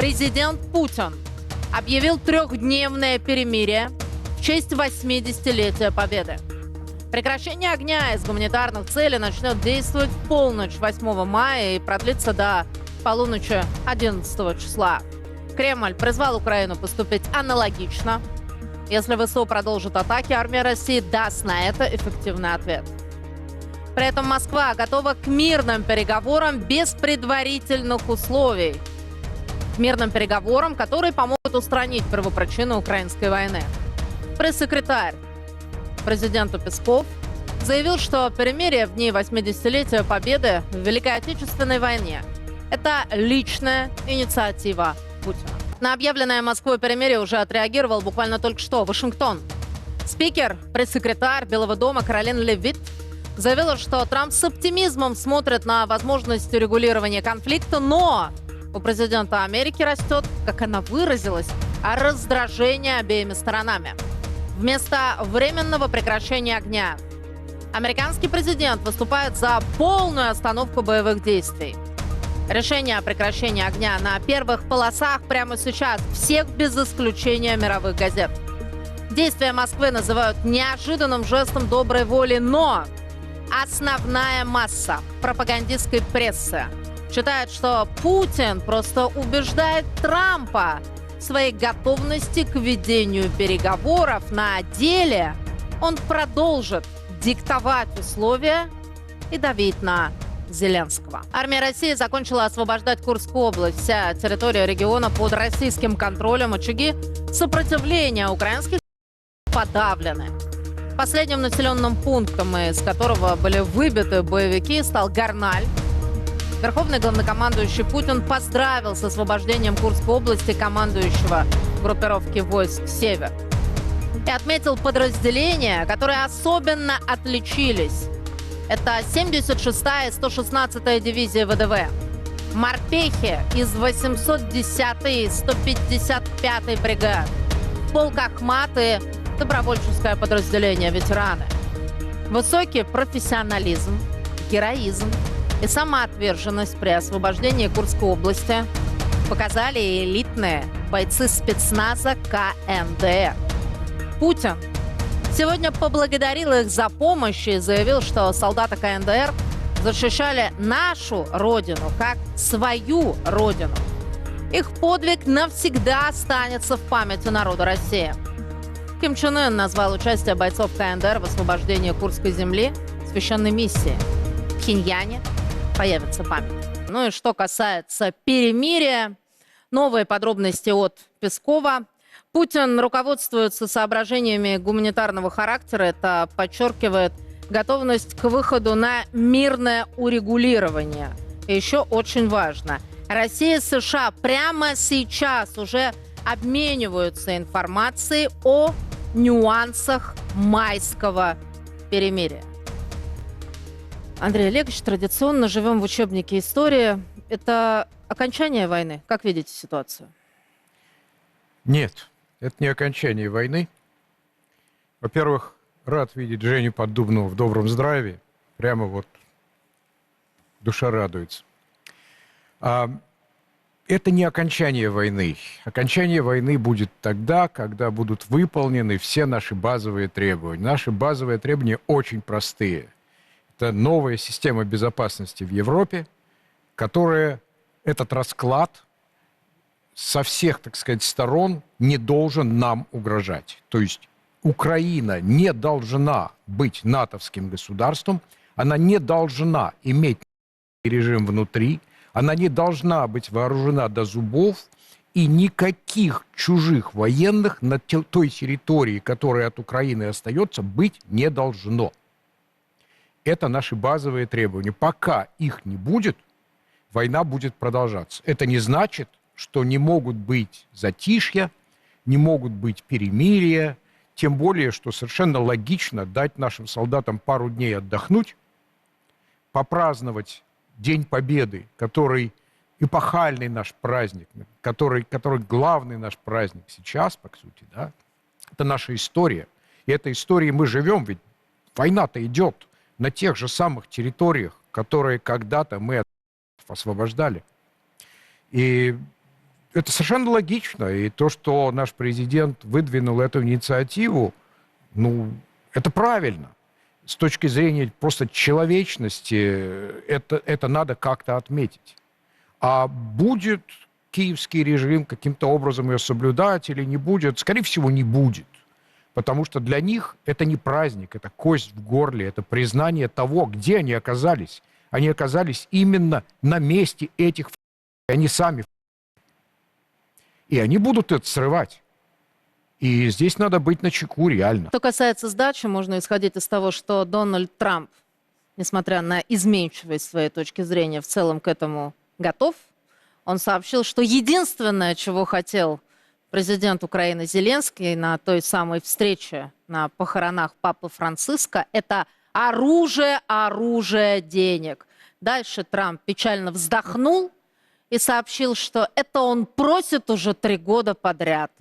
президент Путин объявил трехдневное перемирие в честь 80-летия Победы. Прекращение огня из гуманитарных целей начнет действовать в полночь 8 мая и продлится до полуночи 11 числа. Кремль призвал Украину поступить аналогично. Если ВСУ продолжит атаки, армия России даст на это эффективный ответ. При этом Москва готова к мирным переговорам без предварительных условий. Мирным переговорам, которые помогут устранить первопричину украинской войны. Пресс-секретарь президенту Песков заявил, что перемирие в дни 80-летия Победы в Великой Отечественной войне – это личная инициатива Путина. На объявленное Москвой перемирие уже отреагировал буквально только что Вашингтон. Спикер, пресс-секретарь Белого дома Каролин Левит заявила, что Трамп с оптимизмом смотрит на возможность урегулирования конфликта, но у президента Америки растет, как она выразилась, раздражение обеими сторонами. Вместо временного прекращения огня американский президент выступает за полную остановку боевых действий. Решение о прекращении огня на первых полосах прямо сейчас всех без исключения мировых газет. Действия Москвы называют неожиданным жестом доброй воли, но основная масса пропагандистской прессы считает, что Путин просто убеждает Трампа в своей готовности к ведению переговоров. На деле он продолжит диктовать условия и давить на Зеленского. Армия России закончила освобождать Курскую область. Вся территория региона под российским контролем. Очаги сопротивления украинских подавлены. Последним населенным пунктом, из которого были выбиты боевики, стал Гарналь. Верховный главнокомандующий Путин поздравил с освобождением Курской области командующего группировки войск «Север». И отметил подразделения, которые особенно отличились. Это 76-я и 116-я дивизии ВДВ. Морпехи из 810-й и 155-й бригад. Полк Ахмат и добровольческое подразделение ветераны. Высокий профессионализм, героизм и самоотверженность при освобождении Курской области показали элитные бойцы спецназа КНДР. Путин сегодня поблагодарил их за помощь и заявил, что солдаты КНДР защищали нашу родину как свою родину. Их подвиг навсегда останется в памяти народа России. Ким Чен Ын назвал участие бойцов КНДР в освобождении Курской земли священной миссией. В Пхеньяне появится память. Ну и что касается перемирия, новые подробности от Пескова. Путин руководствуется соображениями гуманитарного характера. Это подчеркивает готовность к выходу на мирное урегулирование. И еще очень важно. Россия и США прямо сейчас уже обмениваются информацией о нюансах майского перемирия. Андрей Олегович, традиционно живем в учебнике истории. Это окончание войны. Как видите ситуацию? Нет, это не окончание войны. Во-первых, рад видеть Женю Поддубного в добром здравии. Прямо вот душа радуется. А, это не окончание войны. Окончание войны будет тогда, когда будут выполнены все наши базовые требования. Наши базовые требования очень простые. Это новая система безопасности в Европе, которая этот расклад со всех, так сказать, сторон не должен нам угрожать. То есть Украина не должна быть натовским государством, она не должна иметь режим внутри, она не должна быть вооружена до зубов, и никаких чужих военных на той территории, которая от Украины остается, быть не должно. Это наши базовые требования. Пока их не будет, война будет продолжаться. Это не значит, что не могут быть затишья, не могут быть перемирия, тем более, что совершенно логично дать нашим солдатам пару дней отдохнуть, попраздновать День Победы, который эпохальный наш праздник, который, который главный наш праздник сейчас, по сути, да, это наша история. И этой историей мы живем, ведь война-то идет на тех же самых территориях, которые когда-то мы освобождали. И это совершенно логично. И то, что наш президент выдвинул эту инициативу, ну, это правильно. С точки зрения просто человечности, это, это надо как-то отметить. А будет киевский режим каким-то образом ее соблюдать или не будет? Скорее всего, не будет. Потому что для них это не праздник, это кость в горле, это признание того, где они оказались. Они оказались именно на месте этих. Они сами. И они будут это срывать. И здесь надо быть на чеку реально. Что касается сдачи, можно исходить из того, что Дональд Трамп, несмотря на изменчивость своей точки зрения, в целом к этому готов. Он сообщил, что единственное, чего хотел президент Украины Зеленский на той самой встрече на похоронах Папы Франциска, это оружие, оружие денег. Дальше Трамп печально вздохнул и сообщил, что это он просит уже три года подряд.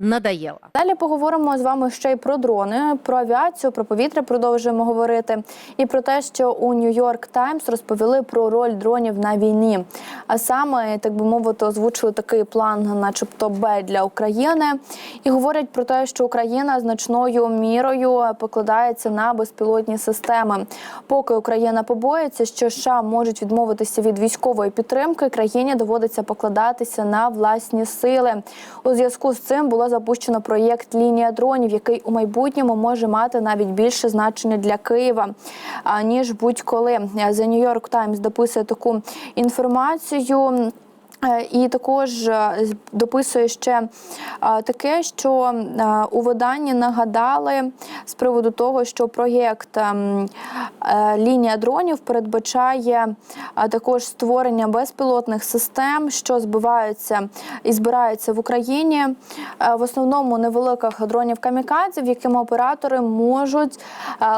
Надоело. Далі поговоримо з вами ще й про дрони, про авіацію, про повітря продовжуємо говорити, і про те, що у Нью-Йорк Таймс розповіли про роль дронів на війні. А саме, так би мовити, озвучили такий план, начебто Б для України, і говорять про те, що Україна значною мірою покладається на безпілотні системи. Поки Україна побоїться, що США можуть відмовитися від військової підтримки, країні доводиться покладатися на власні сили. У зв'язку з цим запущено проєкт Лінія дронів, який у майбутньому може мати навіть більше значення для Києва ніж будь-коли. The New York Times дописує таку інформацію. Е, І також е, дописує ще е, таке, що у виданні нагадали з приводу того, що проєкт ем, лінія дронів передбачає також створення безпілотних систем, що збиваються і збираються в Україні. В основному невеликих дронів камікадзів, якими оператори можуть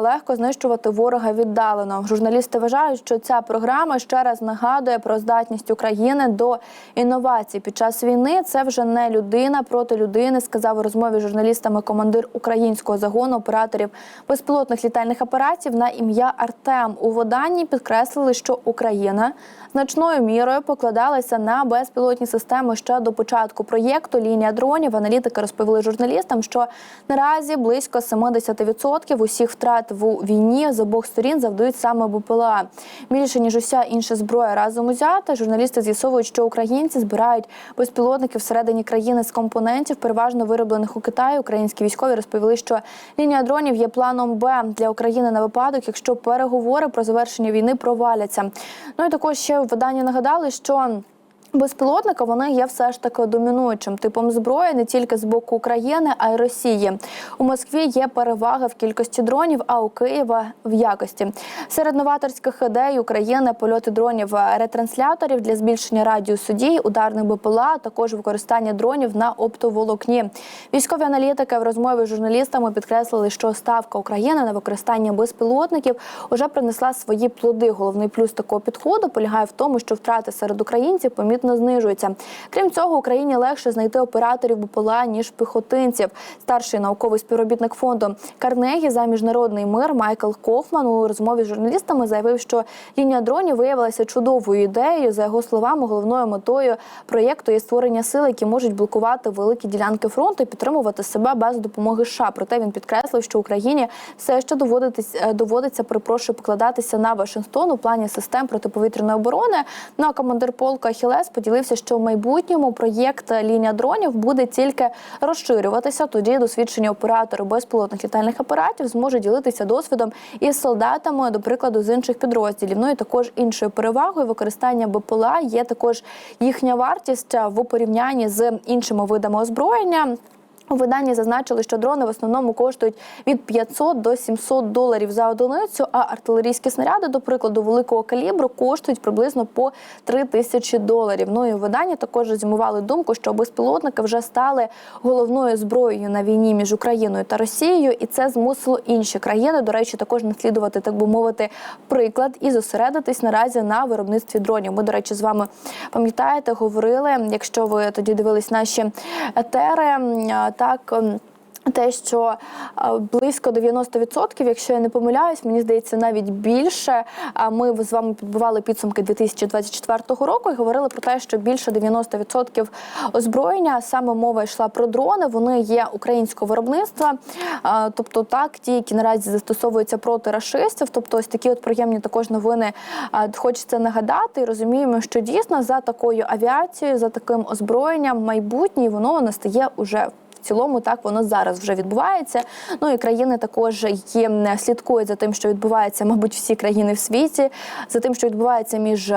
легко знищувати ворога віддалено. Журналісти вважають, що ця програма ще раз нагадує про здатність України до інновацій під час війни. Це вже не людина проти людини, сказав у розмові з журналістами командир українського загону операторів безпілотних літальних апаратів на ім'я Артем. У виданні підкреслили, що Україна значною мірою покладалася на безпілотні системи ще до початку проєкту. Лінія дронів аналітики розповіли журналістам, що наразі близько 70% усіх втрат в війні з обох сторін завдають саме БПЛА. Більше ніж уся інша зброя разом узята. Журналісти з'ясовують, що українці збирають безпілотники всередині країни з компонентів, переважно вироблених у Китаї. Українські військові розповіли, що лінія дронів є планом Б для України на випадок, якщо переговори про завершення війни проваляться. Ну і також ще в виданні нагадали, що. Безпілотники вони є все ж таки домінуючим типом зброї не тільки з боку України, а й Росії. У Москві є перевага в кількості дронів, а у Києва в якості. Серед новаторських ідей України польоти дронів ретрансляторів для збільшення радіусу дій, ударних БПЛА, а також використання дронів на оптоволокні. Військові аналітики в розмові з журналістами підкреслили, що ставка України на використання безпілотників вже принесла свої плоди. Головний плюс такого підходу полягає в тому, що втрати серед українців помітно знижуються. Крім цього, Україні легше знайти операторів БПЛА, ніж піхотинців. Старший науковий співробітник фонду Карнегі за міжнародний мир Майкл Кофман у розмові з журналістами заявив, що лінія дронів виявилася чудовою ідеєю. За його словами, головною метою проєкту є створення сил, які можуть блокувати великі ділянки фронту і підтримувати себе без допомоги США. Проте він підкреслив, що Україні все ще е, доводиться припрошую покладатися на Вашингтон у плані систем протиповітряної оборони. Ну а командир полку Ахілес поділився, що в майбутньому проєкт лінія дронів буде тільки розширюватися. Тоді досвідчені оператори безпілотних літальних апаратів зможуть ділитися досвідом із солдатами, до прикладу, з інших підрозділів. Ну і також іншою перевагою використання БПЛА є також їхня вартість в порівнянні з іншими видами озброєння. У виданні зазначили, що дрони в основному коштують від 500 до 700 доларів за одиницю, а артилерійські снаряди, до прикладу, великого калібру коштують приблизно по 3 тисячі доларів. Ну і у виданні також резюмували думку, що безпілотники вже стали головною зброєю на війні між Україною та Росією, і це змусило інші країни, до речі, також наслідувати, так би мовити, приклад і зосередитись наразі на виробництві дронів. Ми, до речі, з вами пам'ятаєте, говорили, якщо ви тоді дивились наші етери, так. те, що е, близько 90%, якщо я не помиляюсь, мені здається, навіть більше. А ми з вами підбивали підсумки 2024 року і говорили про те, що більше 90% озброєння саме мова йшла про дрони. Вони є українського виробництва, Е, тобто так, ті, які наразі застосовуються проти рашистів. Тобто, ось такі от приємні також новини е, хочеться нагадати. І розуміємо, що дійсно за такою авіацією, за таким озброєнням майбутнє воно настає уже в цілому так воно зараз вже відбувається. Ну і країни також є слідкують за тим, що відбувається, мабуть, всі країни в світі, за тим, що відбувається між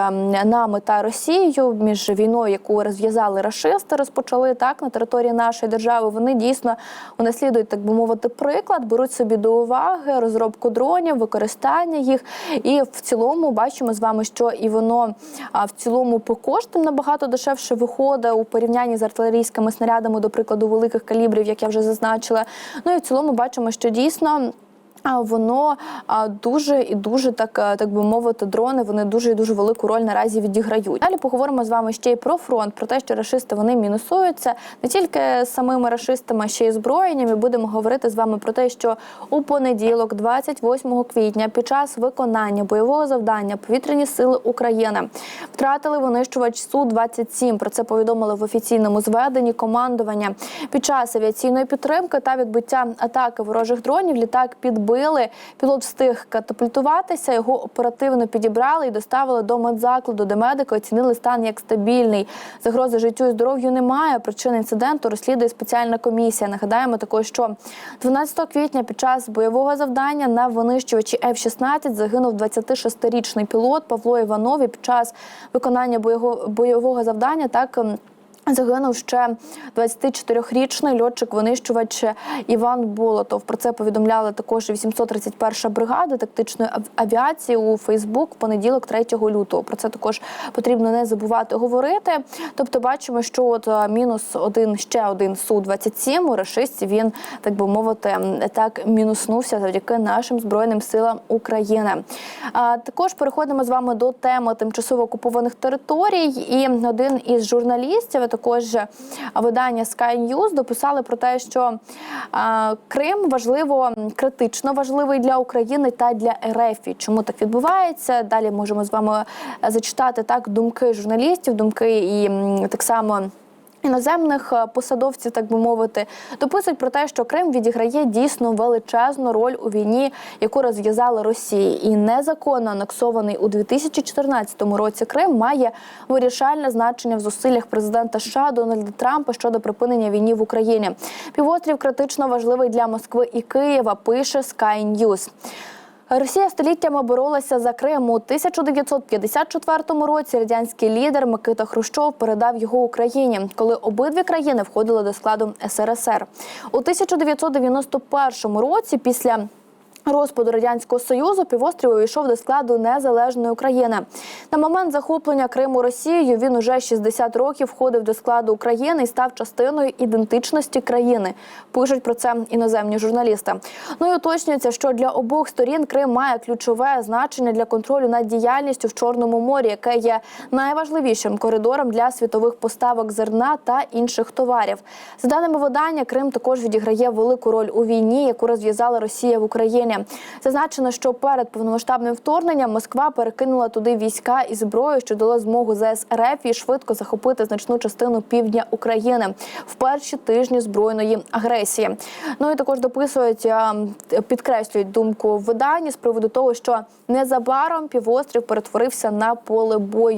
нами та Росією, між війною, яку розв'язали рашисти, розпочали так на території нашої держави. Вони дійсно унаслідують, так би мовити, приклад, беруть собі до уваги розробку дронів, використання їх. І в цілому бачимо з вами, що і воно в цілому по коштам набагато дешевше виходить у порівнянні з артилерійськими снарядами, до прикладу, великих калібрів, як я вже зазначила. Ну і в цілому бачимо, що дійсно. Воно дуже і дуже так, так би мовити, дрони вони дуже і дуже велику роль наразі відіграють. Далі поговоримо з вами ще й про фронт, про те, що рашисти вони мінусуються не тільки самими рашистами, ще й зброєнням. І будемо говорити з вами про те, що у понеділок, 28 квітня, під час виконання бойового завдання повітряні сили України втратили винищувач су 27 Про це повідомили в офіційному зведенні командування. Під час авіаційної підтримки та відбиття атаки ворожих дронів літак підбили. Пілот встиг катапультуватися. Його оперативно підібрали і доставили до медзакладу, де медики оцінили стан як стабільний. Загрози життю і здоров'ю немає. Причини інциденту розслідує спеціальна комісія. Нагадаємо також, що 12 квітня під час бойового завдання на винищувачі F-16 загинув 26-річний пілот Павло Іванов. І під час виконання бойового завдання так. Загинув ще 24-річний льотчик-винищувач Іван Болотов. Про це повідомляла також 831 бригада тактичної авіації у Фейсбук в понеділок, 3 лютого. Про це також потрібно не забувати говорити. Тобто, бачимо, що от е, мінус один ще один су 27 у рашистів він так би мовити так мінуснувся завдяки нашим збройним силам України. А також переходимо з вами до теми тимчасово окупованих територій. І один із журналістів, також видання Sky News дописали про те, що Крим важливо критично важливий для України та для РФ. Чому так відбувається? Далі можемо з вами е, зачитати так думки журналістів, думки і так само. Іноземних е, посадовців, так би мовити, дописують про те, що Крим відіграє дійсно величезну роль у війні, яку розв'язала Росія, і незаконно анексований у 2014 році Крим має вирішальне значення в зусиллях президента США Дональда Трампа щодо припинення війни в Україні. Півострів критично важливий для Москви і Києва. Пише Sky News. Росія століттями боролася за Крим. У 1954 році радянський лідер Микита Хрущов передав його Україні, коли обидві країни входили до складу СРСР. У 1991 році після Розпаду радянського союзу півострів увійшов до складу незалежної України. На момент захоплення Криму Росією він уже 60 років входив до складу України і став частиною ідентичності країни. Пишуть про це іноземні журналісти. Ну і уточнюється, що для обох сторін Крим має ключове значення для контролю над діяльністю в Чорному морі, яке є найважливішим коридором для світових поставок зерна та інших товарів. За даними видання, Крим також відіграє велику роль у війні, яку розв'язала Росія в Україні. Зазначено, що перед повномасштабним вторгненням Москва перекинула туди війська і зброю, що дало змогу ЗС РФ і швидко захопити значну частину півдня України в перші тижні збройної агресії. Ну і також дописують, підкреслюють думку в виданні з приводу того, що незабаром півострів перетворився на поле бою.